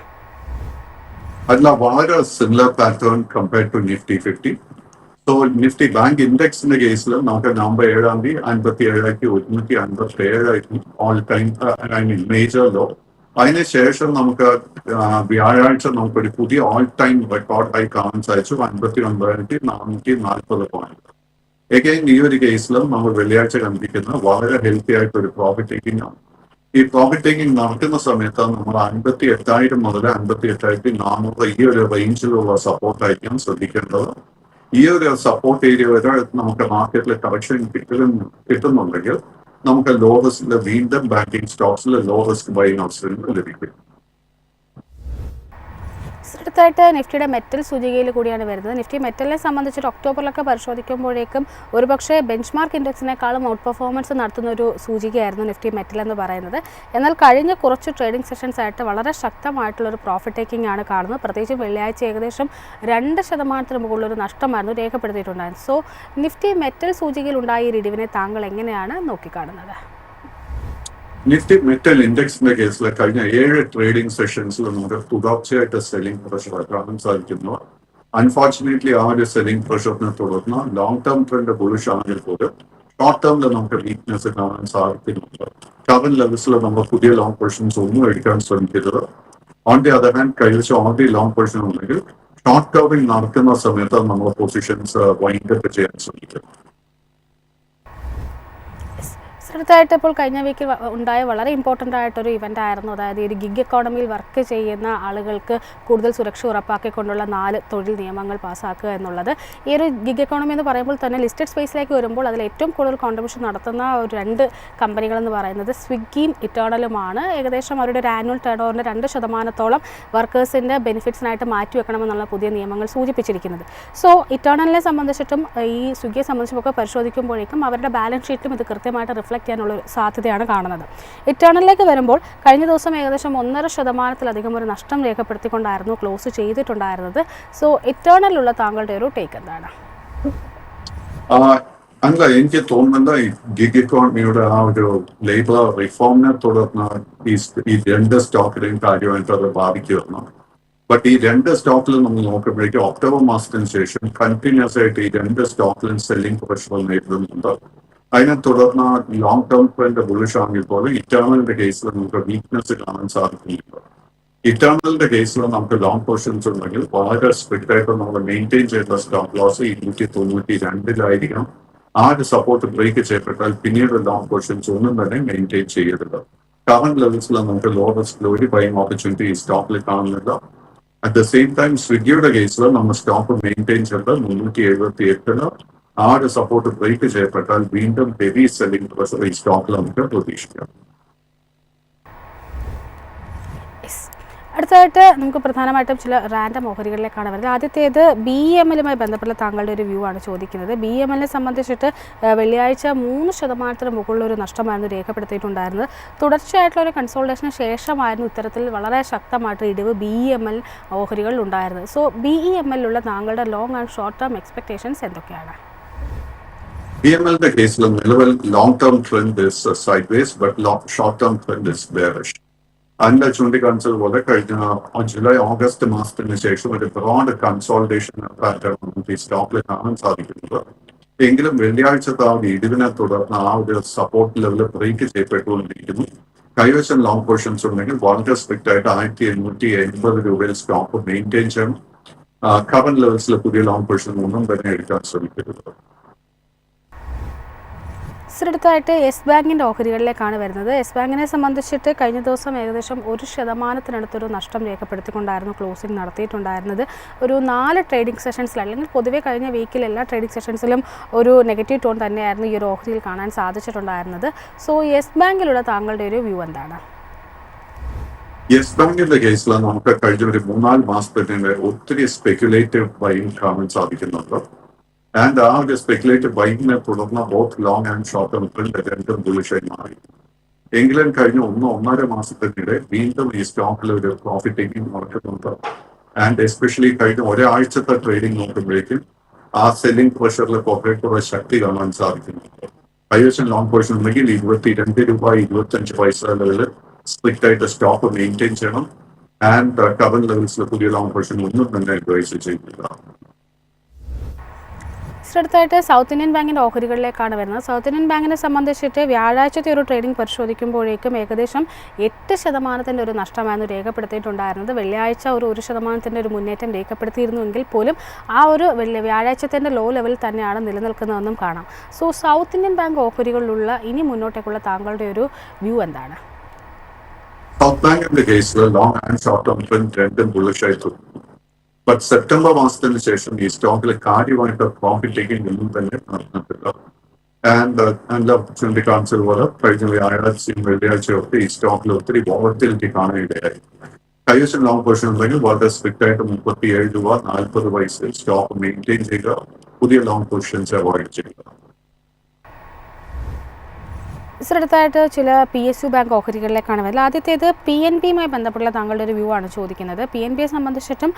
അതിൽ വളരെ similar pattern compared to Nifty fifty. So Nifty bank ഇൻഡെക്സിന്റെ കേസിൽ നമുക്ക് നവംബർ ഏഴാം തീയതി അൻപത്തി ഏഴായിരത്തി ഒരുന്നൂറ്റി അൻപത്തി ഏഴായിരുന്നു all time I mean major low അതിനുശേഷം നമുക്ക് വ്യാഴാഴ്ച നമുക്കൊരു പുതിയ ഓൾ ടൈം റെക്കോർഡ് ആയി കാണാൻ സാധിച്ചു. അൻപത്തി ഒൻപതിനായിരത്തി നാനൂറ്റി നാൽപ്പത് പോയിന്റ് എഗെയിൻ ഈ ഒരു കേസിലും നമ്മൾ വെള്ളിയാഴ്ച കണ്ടിരിക്കുന്ന. വളരെ ഹെൽത്തി ആയിട്ട് ഒരു പ്രോഫിറ്റ് ടേക്കിംഗ് ആണ്. ഈ പ്രോഫിറ്റ് ടേക്കിംഗ് നടക്കുന്ന സമയത്ത് നമ്മൾ അൻപത്തി എട്ടായിരം മുതൽ അൻപത്തി എട്ടായിരത്തി നാനൂറ് ഈ ഒരു റേഞ്ചിലുള്ള സപ്പോർട്ടായിരിക്കാം ശ്രദ്ധിക്കേണ്ടത്. ഈ ഒരു സപ്പോർട്ട് ഏരിയ വരെ നമുക്ക് മാർക്കറ്റിൽ കറക്ഷൻ കിട്ടും കിട്ടുന്നുണ്ടെങ്കിൽ നമുക്ക് ലോ റിസ്കിൽ വീണ്ടും ബാങ്കിങ് സ്റ്റോക്സിൽ ലോ റിസ്ക് ബൈങ് അവസരങ്ങൾ ലഭിക്കും. അടുത്തായിട്ട് നിഫ്റ്റിയുടെ മെറ്റൽ സൂചികയിൽ കൂടിയാണ് വരുന്നത്. നിഫ്റ്റി മെറ്റലിനെ സംബന്ധിച്ചിട്ട് ഒക്ടോബറിലൊക്കെ പരിശോധിക്കുമ്പോഴേക്കും ഒരുപക്ഷെ ബെഞ്ച് മാർക്ക് ഇൻഡെക്സിനേക്കാളും ഔട്ട് പെർഫോമൻസ് നടത്തുന്ന ഒരു സൂചികയായിരുന്നു നിഫ്റ്റി മെറ്റൽ എന്ന് പറയുന്നത്. എന്നാൽ കഴിഞ്ഞ കുറച്ച് ട്രേഡിംഗ് സെഷൻസ് ആയിട്ട് വളരെ ശക്തമായിട്ടുള്ള ഒരു പ്രോഫിറ്റ് ടേക്കിംഗ് ആണ് കാണുന്നത്. പ്രത്യേകിച്ച് വെള്ളിയാഴ്ച ഏകദേശം രണ്ട് ശതമാനത്തിന് മുകളിലൊരു നഷ്ടമായിരുന്നു രേഖപ്പെടുത്തിയിട്ടുണ്ടായിരുന്നു സോ നിഫ്റ്റി മെറ്റൽ സൂചികയിൽ ഉണ്ടായ ഈ ഇടിവിനെ താങ്കൾ എങ്ങനെയാണ് നോക്കിക്കാണുന്നത്? നിഫ്റ്റി മെറ്റൽ ഇൻഡെക്സിന്റെ കേസിൽ കഴിഞ്ഞ ഏഴ് ട്രേഡിംഗ് സെഷൻസിൽ നമുക്ക് തുടർച്ചയായിട്ട് സെല്ലിംഗ് പ്രഷർ കാണാൻ സാധിക്കുന്നു. അൺഫോർച്ചുനേറ്റ്ലി ആ ഒരു സെല്ലിംഗ് പ്രഷറിനെ തുടർന്ന് ലോങ് ടേം ട്രെൻഡ് ബുളിഷ് ആണെങ്കിൽ പോലും ഷോർട്ട് ടേമിൽ നമുക്ക് വീക്ക്നെസ് കാണാൻ സാധിക്കുന്നുണ്ട്. കറന്റ് ലെവൽസിൽ നമ്മൾ പുതിയ ലോങ് പൊസിഷൻസ് ഒന്നും എടുക്കാൻ ശ്രമിക്കരുത്. ഓൺ ദി അതർ ഹാൻഡ് കൈവശം ഓൾറെഡി ലോങ് പൊസിഷൻ ഉണ്ടെങ്കിൽ ഷോർട്ട് ടേമിൽ നടക്കുന്ന സമയത്ത് നമ്മൾ പൊസിഷൻസ് വൈൻഡപ്പ് ചെയ്യാൻ ശ്രമിക്കും. അടുത്തായിട്ട് ഇപ്പോൾ കഴിഞ്ഞ വീക്കിൽ ഉണ്ടായ വളരെ ഇമ്പോർട്ടന്റ് ആയിട്ടൊരു ഇവന്റ് ആയിരുന്നു. അതായത് ഒരു ഗിഗ് എക്കോണമിയിൽ വർക്ക് ചെയ്യുന്ന ആളുകൾക്ക് കൂടുതൽ സുരക്ഷ ഉറപ്പാക്കിക്കൊണ്ടുള്ള നാല് തൊഴിൽ നിയമങ്ങൾ പാസ്സാക്കുക എന്നുള്ളത്. ഈ ഒരു ഗിഗ് എക്കോണമി എന്ന് പറയുമ്പോൾ തന്നെ ലിസ്റ്റഡ് സ്പേസിലേക്ക് വരുമ്പോൾ അതിൽ ഏറ്റവും കൂടുതൽ കോൺട്രിബ്യൂഷൻ നടത്തുന്ന ഒരു രണ്ട് കമ്പനികളെന്ന് പറയുന്നത് സ്വിഗ്ഗിയും ഇറ്റേണലുമാണ് ഏകദേശം അവരുടെ ഒരു ആനുവൽ ടേൺ ഓവറിന്റെ രണ്ട് ശതമാനത്തോളം വർക്കേഴ്സിന്റെ ബെനിഫിറ്റ്സിനായിട്ട് മാറ്റിവെക്കണമെന്നുള്ള പുതിയ നിയമങ്ങൾ സൂചിപ്പിച്ചിരിക്കുന്നത്. സോ ഇറ്റേണലിനെ സംബന്ധിച്ചിട്ടും ഈ സ്വിഗ്ഗിയെ സംബന്ധിച്ചുമൊക്കെ പരിശോധിക്കുമ്പോഴേക്കും അവരുടെ ബാലൻസ് ഷീറ്റിലും ഇത് കൃത്യമായിട്ട് റിഫ്ലക്റ്റ് ഒരു സാധ്യതയാണ് കാണുന്നത്. ഇറ്റേണലിലേക്ക് വരുമ്പോൾ കഴിഞ്ഞ ദിവസം ഏകദേശം ഒന്നര ശതമാനത്തിലധികം ഒരു നഷ്ടം രേഖപ്പെടുത്തിക്കൊണ്ടായിരുന്നു ക്ലോസ് ചെയ്തിട്ടുണ്ടായിരുന്നത്. സോ ഇറ്റേണലിലുള്ള താങ്കളുടെ ഒരു ടേക്ക് എന്താണ്? അല്ല എനിക്ക് തോന്നുന്നത് ഗിഗ് ഇക്കോണമിയുടെ ആ ഒരു ലേബർ റിഫോമിനെ തുടർന്ന് ഈ രണ്ട് സ്റ്റോക്കിലെയും കാര്യമായിട്ട് അത് ബാധിക്കുമെന്ന് ബട്ട് ഈ രണ്ട് സ്റ്റോക്കിൽ നമ്മൾ നോക്കുമ്പോഴേക്കും ഒക്ടോബർ മാസത്തിന് ശേഷം കണ്ടിന്യൂസ് ആയിട്ട് ഈ രണ്ട് സ്റ്റോക്കിലും സെല്ലിംഗ് പ്രൊഫഷണൽ നേരിടുന്നുണ്ട്. അതിനെ തുടർന്ന് ലോങ് ടേം ട്രെൻഡ് ബുള്ളിഷ് ആണെങ്കിൽ പോലും ഇറ്റേണലിന്റെ കേസിൽ നമുക്ക് വീക്ക്നെസ് കാണാൻ സാധിക്കുന്നില്ല. ഇറ്റേണലിന്റെ കേസിൽ നമുക്ക് ലോങ് പൊസിഷൻസ് ഉണ്ടെങ്കിൽ വളരെ സ്ട്രിക്റ്റ് ആയിട്ട് നമ്മൾ മെയിന്റെയിൻ ചെയ്ത സ്റ്റോപ്പ് ലോസ് ഇരുന്നൂറ്റി തൊണ്ണൂറ്റി രണ്ടിലായിരിക്കണം ആ ഒരു സപ്പോർട്ട് ബ്രേക്ക് ചെയ്യപ്പെട്ടാൽ പിന്നീട് ലോങ് പൊസിഷൻസ് ഒന്നും തന്നെ മെയിന്റെയിൻ ചെയ്യരുത്. കറന്റ് ലെവൽസിൽ നമുക്ക് ലോ റിസ്കിൽ ഒരു ബൈങ് ഓപ്പർച്യൂണിറ്റി ഈ സ്റ്റോക്കിൽ കാണുന്നില്ല. അറ്റ് ദ സെയിം ടൈം സ്വിഗ്ഗിയുടെ കേസിൽ നമ്മൾ സ്റ്റോപ്പ് മെയിന്റെയിൻ ചെയ്ത് മുന്നൂറ്റി എഴുപത്തി എട്ടിന് ആ ഒരു സപ്പോർട്ട് ബ്രേക്ക് ചെയ്യപ്പെട്ടാൽ വീണ്ടും ഹെവി സെല്ലിംഗ് പ്രഷർ ഈ സ്റ്റോക്കിൽ നമുക്ക് പ്രതീക്ഷിക്കാം. അടുത്തതായിട്ട് നമുക്ക് പ്രധാനമായിട്ടും ചില റാൻഡം ഓഹരികളിലേക്കാണ് വരുന്നത്. ആദ്യത്തേത് ബി എം എല്ലുമായി ബന്ധപ്പെട്ട താങ്കളുടെ ഒരു വ്യൂ ആണ് ചോദിക്കുന്നത്. ബി എം എല്ലിനെ സംബന്ധിച്ചിട്ട് വെള്ളിയാഴ്ച മൂന്ന് ശതമാനത്തിന് മുകളിലൊരു നഷ്ടമായിരുന്നു രേഖപ്പെടുത്തിയിട്ടുണ്ടായിരുന്നത്. തുടർച്ചയായിട്ടുള്ള ഒരു കൺസോൾട്ടേഷന് ശേഷമായിരുന്നു ഇത്തരത്തിൽ വളരെ ശക്തമായിട്ട് ഇടിവ് ബി എം എൽ ഓഹരികളിൽ ഉണ്ടായിരുന്നത്. സോ ബി ഇ എം എല്ലുള്ള താങ്കളുടെ long and short term expectations എന്തൊക്കെയാണ്? ബി എം എല്ലിന്റെ കേസിൽ long-term trend is sideways, but short-term trend is bearish. അതിന്റെ ചൂണ്ടിക്കാണിച്ചതുപോലെ കഴിഞ്ഞ ജൂലൈ ഓഗസ്റ്റ് മാസത്തിന് ശേഷം ഒരു ബ്രോഡ് കൺസോൾട്ടേഷൻ പാറ്റേൺ നമുക്ക് ഈ സ്റ്റോക്കിൽ കാണാൻ സാധിക്കുന്നത്. എങ്കിലും വെള്ളിയാഴ്ചത്തെ ആ ഒരു ഇടിവിനെ തുടർന്ന് ആ ഒരു സപ്പോർട്ട് ലെവൽ ബ്രേക്ക് ചെയ്യപ്പെട്ടുകൊണ്ടിരിക്കുന്നു. കൈവശം ലോങ് പൊസിഷൻസ് ഉണ്ടെങ്കിൽ വളരെ സ്ട്രിക്റ്റ് ആയിട്ട് ആയിരത്തി എണ്ണൂറ്റി എൺപത് രൂപയിൽ സ്റ്റോക്ക് മെയിന്റെയിൻ ചെയ്യണം. കറന്റ് ലെവൽസിൽ പുതിയ ലോങ് പൊസിഷൻ ഒന്നും തന്നെ എടുക്കാൻ ശ്രമിക്കരുത്. അടുത്തായിട്ട് യെസ് ബാങ്കിന്റെ ഓഹരികളിലേക്കാണ് വരുന്നത്. യെസ് ബാങ്കിനെ സംബന്ധിച്ചിട്ട് കഴിഞ്ഞ ദിവസം ഏകദേശം ഒരു ശതമാനത്തിനടുത്തൊരു നഷ്ടം രേഖപ്പെടുത്തിക്കൊണ്ടായിരുന്നു ക്ലോസിംഗ് നടത്തിയിട്ടുണ്ടായിരുന്നത്. ഒരു നാല് ട്രേഡിംഗ് സെഷൻസിൽ അല്ലെങ്കിൽ പൊതുവേ കഴിഞ്ഞ വീക്കിൽ എല്ലാ ട്രേഡിംഗ് സെഷൻസിലും ഒരു നെഗറ്റീവ് ടോൺ തന്നെയായിരുന്നു ഈ ഒരു ഓഹരിയിൽ കാണാൻ സാധിച്ചിട്ടുണ്ടായിരുന്നത്. സോ യെസ് ബാങ്കിലുള്ള താങ്കളുടെ ഒരു വ്യൂ എന്താണ്? യെസ് ബാങ്കിന്റെ കേസിൽ നമുക്ക് കഴിഞ്ഞ ഒരു മൂന്നാൽ മാസത്തിന്റെ ഒത്തിരി സ്പെക്യുലേറ്റീവ് ബൈങ് കാണാൻ സാധിക്കുന്നുണ്ട്. ആൻഡ് ആ ഒരു സ്പെക്കുലേറ്റ് ബൈക്കിനെ തുടർന്ന് both long and short term trend രണ്ടും ബുളിഷായി മാറി എങ്കിലും കഴിഞ്ഞ ഒന്ന് ഒന്നര മാസത്തിനിടെ വീണ്ടും ഈ സ്റ്റോക്കിൽ ഒരു പ്രോഫിറ്റ് ടേക്കിംഗ് നടക്കുന്നുണ്ട് ആൻഡ് എസ്പെഷ്യലി കഴിഞ്ഞ ഒരാഴ്ചത്തെ ട്രേഡിംഗ് നോക്കുമ്പോഴേക്കും ആ സെല്ലിംഗ് പ്രഷറിൽ കുറെ കുറെ ശക്തി കാണാൻ സാധിക്കുന്നുണ്ട് കൈവശം ലോങ് പൊസിഷൻ ഉണ്ടെങ്കിൽ ഇരുപത്തി രണ്ട് രൂപ ഇരുപത്തഞ്ച് പൈസ ലെവലിൽ സ്ട്രിക്റ്റ് ആയിട്ട് സ്റ്റോക്ക് മെയിന്റെയിൻ ചെയ്യണം. ആൻഡ് കറന്റ് ലെവൽസിൽ പുതിയ ലോങ് പൊസിഷൻ ഒന്നും തന്നെ അഡ്വൈസ് ചെയ്യുന്നില്ല അടുത്തായിട്ട് സൗത്ത് ഇന്ത്യൻ ബാങ്കിന്റെ ഓഹരികളിലേക്കാണ് വരുന്നത്. സൗത്ത് ഇന്ത്യൻ ബാങ്കിനെ സംബന്ധിച്ചിട്ട് വ്യാഴാഴ്ചത്തെ ഒരു ട്രേഡിംഗ് പരിശോധിക്കുമ്പോഴേക്കും ഏകദേശം എട്ട് ശതമാനത്തിന്റെ ഒരു നഷ്ടമായിരുന്നു രേഖപ്പെടുത്തിയിട്ടുണ്ടായിരുന്നത്. വെള്ളിയാഴ്ച ഒരു ഒരു ശതമാനത്തിന്റെ ഒരു മുന്നേറ്റം രേഖപ്പെടുത്തിയിരുന്നുവെങ്കിൽ പോലും ആ ഒരു വെള്ളി വ്യാഴാഴ്ചത്തിന്റെ ലോ ലെവലിൽ തന്നെയാണ് നിലനിൽക്കുന്നതെന്നും കാണാം. സോ സൗത്ത് ഇന്ത്യൻ ബാങ്ക് ഓഹരികളിലുള്ള ഇനി മുന്നോട്ടേക്കുള്ള താങ്കളുടെ ഒരു വ്യൂ എന്താണ്? സൗത്ത് ബാങ്കിന്റെ കേസിൽ ലോങ് ആൻഡ് ഷോർട്ട് ടേം ട്രെൻഡും ബുള്ളിഷായി ബട്ട് സെപ്റ്റംബർ മാസത്തിന് ശേഷം ഈ സ്റ്റോക്കിൽ കാര്യമായിട്ട് പ്രോഫിറ്റ് ടേക്കിംഗ് ഒന്നും തന്നെ നടന്നിട്ടില്ല. ആൻഡ് നല്ല ഓപ്പർച്യൂണിറ്റി കാണിച്ചത് പോലെ കഴിഞ്ഞ വ്യാഴാഴ്ചയും വെള്ളിയാഴ്ചയൊക്കെ ഈ സ്റ്റോക്കിൽ ഒത്തിരി വോളറ്റിലിറ്റി കാണുകയായി കൈവശം ലോങ് പൊസിഷൻ ഉണ്ടെങ്കിൽ വളരെ സ്ട്രിക്റ്റ് ആയിട്ട് മുപ്പത്തി ഏഴ് രൂപ നാൽപ്പത് പൈസ സ്റ്റോക്ക് മെയിന്റെയിൻ ചെയ്യുക പുതിയ ലോങ് പൊസിഷൻസ് അവോയ്ഡ് ചെയ്യുക. അടുത്തായിട്ട് ചില പി എസ് യു ബാങ്ക് ഓഹരികളിലേക്കാണ് വരുന്നത്. ആദ്യത്തേത് പി എൻ ബിയുമായി ബന്ധപ്പെട്ടുള്ള താങ്കളുടെ ഒരു വ്യൂ ആണ് ചോദിക്കുന്നത്. പി എൻ ബിയെ സംബന്ധിച്ചിട്ടും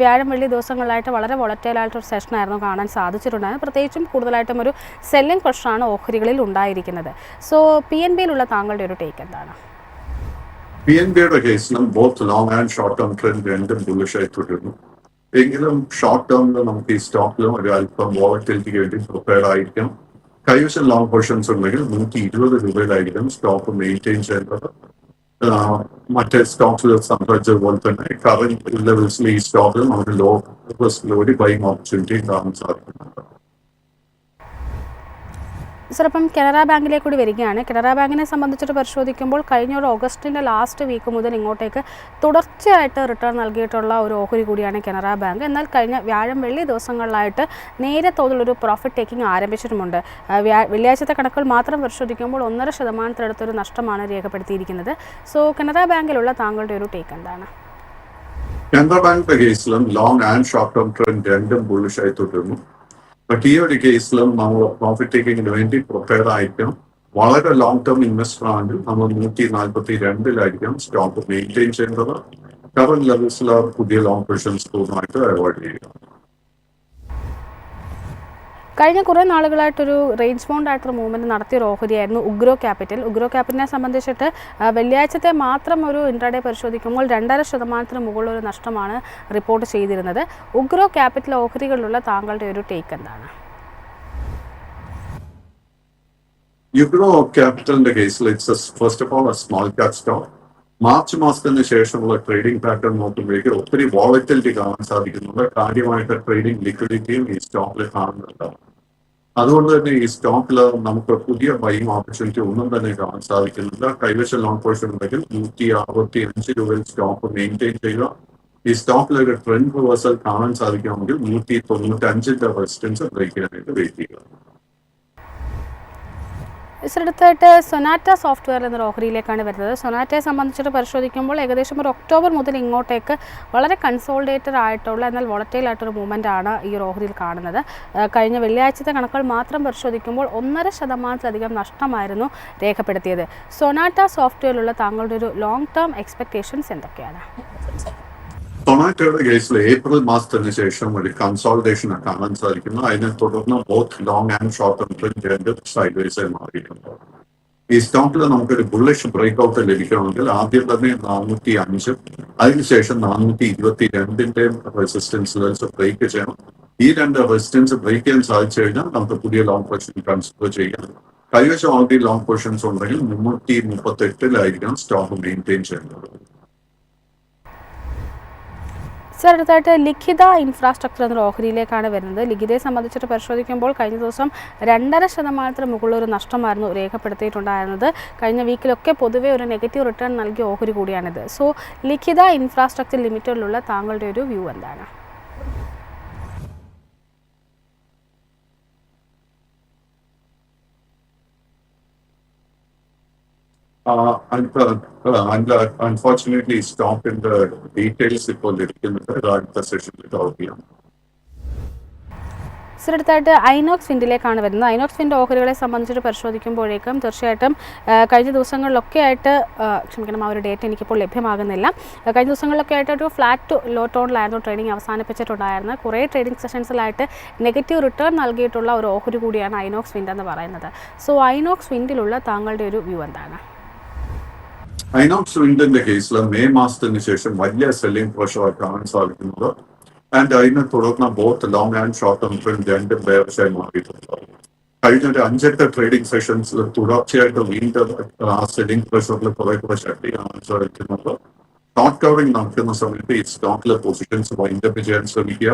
വ്യാഴം വെള്ളി ദിവസങ്ങളിലായിട്ട് വളരെ വോളറ്റൈൽ ആയിട്ടൊരു സെഷനായിരുന്നു കാണാൻ സാധിച്ചിട്ടുണ്ടായിരുന്നത്. പ്രത്യേകിച്ചും കൂടുതലായിട്ടും ഒരു സെല്ലിംഗ് പ്രഷറാണ് ഓഹരികളിൽ ഉണ്ടായിരിക്കുന്നത്. സോ പി എൻ ബിയിലുള്ള താങ്കളുടെ ഒരു ടേക്ക് എന്താണ്? പി എൻ ബിയുടെ കേസിലും both long and short term trend രണ്ടും ബുള്ളിഷായി തുടരുന്നു. എങ്കിലും ഷോർട്ട് ടേമിൽ നമുക്ക് ഈ സ്റ്റോക്കിലും ഒരു അല്പം വോളറ്റിലിറ്റിക്ക് വേണ്ടി പ്രിപ്പയർഡ് ആയിരിക്കും. കൈവശം ലോങ് പോർഷൻസ് ഉണ്ടെങ്കിൽ നൂറ്റി ഇരുപത് രൂപയിലായിരിക്കും സ്റ്റോക്ക് മെയിന്റെയിൻ ചെയ്യേണ്ടത്. മറ്റേ സ്റ്റോക്സിൽ സംസാരിച്ചതുപോലെ തന്നെ കറന്റ് ലെവൽസിൽ ഈ സ്റ്റോക്കിൽ നമുക്ക് ലോ റിസ്കിൽ ഒരു ബൈങ് ഓപ്പർച്യൂണിറ്റി കാണാൻ സാധിക്കുന്നുണ്ട് സർ അപ്പം കനറ ബാങ്കിലേക്ക് കൂടി വരികയാണ്. കനറ ബാങ്കിനെ സംബന്ധിച്ചിട്ട് പരിശോധിക്കുമ്പോൾ കഴിഞ്ഞ ഒരു ഓഗസ്റ്റിന്റെ ലാസ്റ്റ് വീക്ക് മുതൽ ഇങ്ങോട്ടേക്ക് തുടർച്ചയായിട്ട് റിട്ടേൺ നൽകിയിട്ടുള്ള ഒരു ഓഹരി കൂടിയാണ് കനറ ബാങ്ക് എന്നാൽ കഴിഞ്ഞ വ്യാഴം വെള്ളി ദിവസങ്ങളിലായിട്ട് നേരെ തോതിലൊരു പ്രോഫിറ്റ് ടേക്കിംഗ് ആരംഭിച്ചിട്ടുമുണ്ട്. വെള്ളിയാഴ്ചത്തെ കണക്കുകൾ മാത്രം പരിശോധിക്കുമ്പോൾ ഒന്നര ശതമാനത്തിനടുത്തൊരു നഷ്ടമാണ് രേഖപ്പെടുത്തിയിരിക്കുന്നത്. സോ കനറ ബാങ്കിലുള്ള താങ്കളുടെ ഒരു ടേക്ക് എന്താണ്? കേന്ദ്ര ബാങ്കിന്റെ കേസിലും long and short term trend രണ്ടും ബുള്ളിഷായി തുടരുന്നു. ബട്ട് ഈ ഒരു കേസിലും നമ്മൾ പ്രോഫിറ്റ് ടേക്കിങ്ങിന് വേണ്ടി പ്രിപ്പയർ ആയിരിക്കണം വളരെ ലോങ് ടേം ഇൻവെസ്റ്റർ ആണെങ്കിൽ നമ്മൾ നൂറ്റി നാൽപ്പത്തി രണ്ടിലായിരിക്കണം സ്റ്റോക്ക് മെയിന്റെയിൻ ചെയ്യേണ്ടത്. കറന്റ് ലെവൽസിൽ പുതിയ ലോങ് പൊസിഷൻസ് പൂർണമായിട്ട് അവോയ്ഡ് ചെയ്യുക. കഴിഞ്ഞ കുറേ നാളുകളായിട്ടൊരു റേഞ്ച് ബോണ്ട് ആയിട്ടൊരു മൂവ്മെന്റ് നടത്തിയ ഒരു ഓഹരിയായിരുന്നു ഉഗ്രോ ക്യാപിറ്റൽ. ഉഗ്രോ ക്യാപിറ്റലിനെ സംബന്ധിച്ചിട്ട് വെള്ളിയാഴ്ചത്തെ മാത്രം ഒരു ഇൻട്രാഡേ പരിശോധിക്കുമ്പോൾ രണ്ടര ശതമാനത്തിന് മുകളിൽ ഒരു നഷ്ടമാണ് റിപ്പോർട്ട് ചെയ്തിരുന്നത്. ഉഗ്രോ ക്യാപിറ്റൽ ഓഹരികളിലുള്ള താങ്കളുടെ ഒരു ടേക്ക് എന്താണ്? യുഗ്രോ ക്യാപിറ്റലിന്റെ കേസിൽ it's first of all a small cap stock March മാസത്തിന് ശേഷമുള്ള ട്രേഡിംഗ് പാറ്റേൺ നോക്കുമ്പോഴേക്കും ഒത്തിരി വോളറ്റിലിറ്റി കാണാൻ സാധിക്കുന്നുണ്ട്. കാര്യമായിട്ട് ട്രേഡിംഗ് ലിക്വിഡിറ്റിയും ഈ സ്റ്റോക്കിൽ കാണുന്നുണ്ട്. അതുകൊണ്ട് തന്നെ ഈ സ്റ്റോക്കിൽ നമുക്ക് പുതിയ ബൈങ് ഓപ്പർച്യൂണിറ്റി ഒന്നും തന്നെ കാണാൻ സാധിക്കുന്നില്ല. കൈവശം ലോൺ പോർഷൻ ഉണ്ടെങ്കിൽ നൂറ്റി അറുപത്തി അഞ്ച് രൂപയിൽ സ്റ്റോക്ക് മെയിന്റെയിൻ ചെയ്യുക. ഈ സ്റ്റോക്കിൽ ഒരു ട്രെൻഡ് റിവേഴ്സൽ കാണാൻ സാധിക്കുകയാണെങ്കിൽ നൂറ്റി തൊണ്ണൂറ്റി അഞ്ചിന്റെ റെസിസ്റ്റൻസ് ബ്രേക്ക് ചെയ്യാനായിട്ട് വെയിറ്റ് ചെയ്യുക. അടുത്തായിട്ട് സൊനാറ്റ സോഫ്റ്റ്വെയർ എന്ന ഓഹരിയിലേക്കാണ് വരുന്നത്. സൊനാറ്റയെ സംബന്ധിച്ചിട്ട് പരിശോധിക്കുമ്പോൾ ഏകദേശം ഒരു ഒക്ടോബർ മുതൽ ഇങ്ങോട്ടേക്ക് വളരെ കൺസോൾഡേറ്റഡ് ആയിട്ടുള്ള എന്നാൽ വോളറ്റൈൽ ആയിട്ടൊരു മൂവ്മെന്റ് ആണ് ഈ ഒരു ഓഹരിയിൽ കാണുന്നത് കഴിഞ്ഞ വെള്ളിയാഴ്ചത്തെ കണക്കുകൾ മാത്രം പരിശോധിക്കുമ്പോൾ ഒന്നര ശതമാനത്തിലധികം നഷ്ടമായിരുന്നു രേഖപ്പെടുത്തിയത്. സൊനാറ്റ സോഫ്റ്റ്വെയറിലുള്ള താങ്കളുടെ ഒരു ലോങ് ടേം എക്സ്പെക്ടേഷൻസ് എന്തൊക്കെയാണ്? സൊമാറ്റോയുടെ കേസിൽ ഏപ്രിൽ മാസത്തിന് ശേഷം ഒരു കൺസോൾട്ടേഷൻ കാണാൻ സാധിക്കുന്നു അതിനെ തുടർന്ന് both long and short term trend sideways ആയി മാറിയിട്ടുണ്ട്. ഈ സ്റ്റോക്കിൽ നമുക്കൊരു ബുള്ളിഷ് ബ്രേക്ക് ഔട്ട് ലഭിക്കണമെങ്കിൽ ആദ്യം തന്നെ നാനൂറ്റി അഞ്ചും അതിനുശേഷം നാനൂറ്റി ഇരുപത്തി രണ്ടിന്റെയും റെസിസ്റ്റൻസ് ലെവൽസ് ബ്രേക്ക് ചെയ്യണം. ഈ രണ്ട് റെസിസ്റ്റൻസ് ബ്രേക്ക് ചെയ്യാൻ സാധിച്ചു കഴിഞ്ഞാൽ നമുക്ക് പുതിയ ലോങ് പൊസിഷൻ കൺസിഡർ ചെയ്യാം. കൈവശം ഓൾറെഡി ലോങ് പൊസിഷൻസ് ഉണ്ടെങ്കിൽ മുന്നൂറ്റി മുപ്പത്തി എട്ടിലായിരിക്കണം സ്റ്റോക്ക് മെയിന്റെയിൻ ചെയ്യേണ്ടത്. സർ അടുത്തായിട്ട് ലിഖിത ഇൻഫ്രാസ്ട്രക്ചർ എന്ന ഓഹരിയിലേക്കാണ് വരുന്നത്. ലിഖിതയെ സംബന്ധിച്ചിട്ട് പരിശോധിക്കുമ്പോൾ കഴിഞ്ഞ ദിവസം രണ്ടര ശതമാനത്തിന് മുകളിൽ ഒരു നഷ്ടമായിരുന്നു രേഖപ്പെടുത്തിയിട്ടുണ്ടായിരുന്നത്. കഴിഞ്ഞ വീക്കിലൊക്കെ പൊതുവെ ഒരു നെഗറ്റീവ് റിട്ടേൺ നൽകിയ ഓഹരി കൂടിയാണിത്. സോ ലിഖിത ഇൻഫ്രാസ്ട്രക്ചർ ലിമിറ്റഡിലുള്ള താങ്കളുടെ ഒരു വ്യൂ എന്താണ്? Uh, and, uh, uh, uh, ഇപ്പോൾ അടുത്ത സെഷനിൽ ചെയ്യാം. സർ ഐനോക്സ് ഫിൻഡിലേക്കാണ് വരുന്നത്. ഐനോക്സ് ഫിന്റെ ഓഹരികളെ സംബന്ധിച്ചിട്ട് പരിശോധിക്കുമ്പോഴേക്കും തീർച്ചയായിട്ടും കഴിഞ്ഞ ദിവസങ്ങളിലൊക്കെ ആയിട്ട് ക്ഷമിക്കണം ആ ഒരു ഡേറ്റ് എനിക്കിപ്പോൾ ലഭ്യമാകുന്നില്ല. കഴിഞ്ഞ ദിവസങ്ങളിലൊക്കെ ആയിട്ട് ഒരു ഫ്ലാറ്റ് ലോ ടോണിലായിരുന്നു ട്രേഡിംഗ് അവസാനിപ്പിച്ചിട്ടുണ്ടായിരുന്നത്. കുറേ ട്രേഡിംഗ് സെഷൻസിലായിട്ട് നെഗറ്റീവ് റിട്ടേൺ നൽകിയിട്ടുള്ള ഒരു ഓഹരി കൂടിയാണ് ഐനോക്സ് ഫിൻഡ് എന്ന് പറയുന്നത്. സോ ഐനോക്സ് ഫിൻഡിലുള്ള താങ്കളുടെ ഒരു വ്യൂ എന്താണ്? ഐനോക്സ് വിൻഡിന്റെ കേസിൽ മെയ് മാസത്തിന് ശേഷം വലിയ സെല്ലിംഗ് പ്രഷർ കാണാൻ സാധിക്കുന്നത്. ആൻഡ് അതിനെ തുടർന്ന് both long and short term trend രണ്ടും ബേർഷായി മാറിയിട്ടുണ്ട്. കഴിഞ്ഞ ഒരു അഞ്ചെട്ട് ട്രേഡിംഗ് സെഷൻസിൽ തുടർച്ചയായിട്ട് വീണ്ടും ആ സെല്ലിംഗ് പ്രഷറിൽ കുറെ കുറെ ശക്തി കാണാൻ സാധിക്കുന്നത് ഷോർട്ട് കവറിംഗ് നടക്കുന്ന സമയത്ത് ഈ സ്റ്റോക്കിലെ പൊസിഷൻസ് വൈൻഡപ്പ് ചെയ്യാൻ ശ്രമിക്കുക.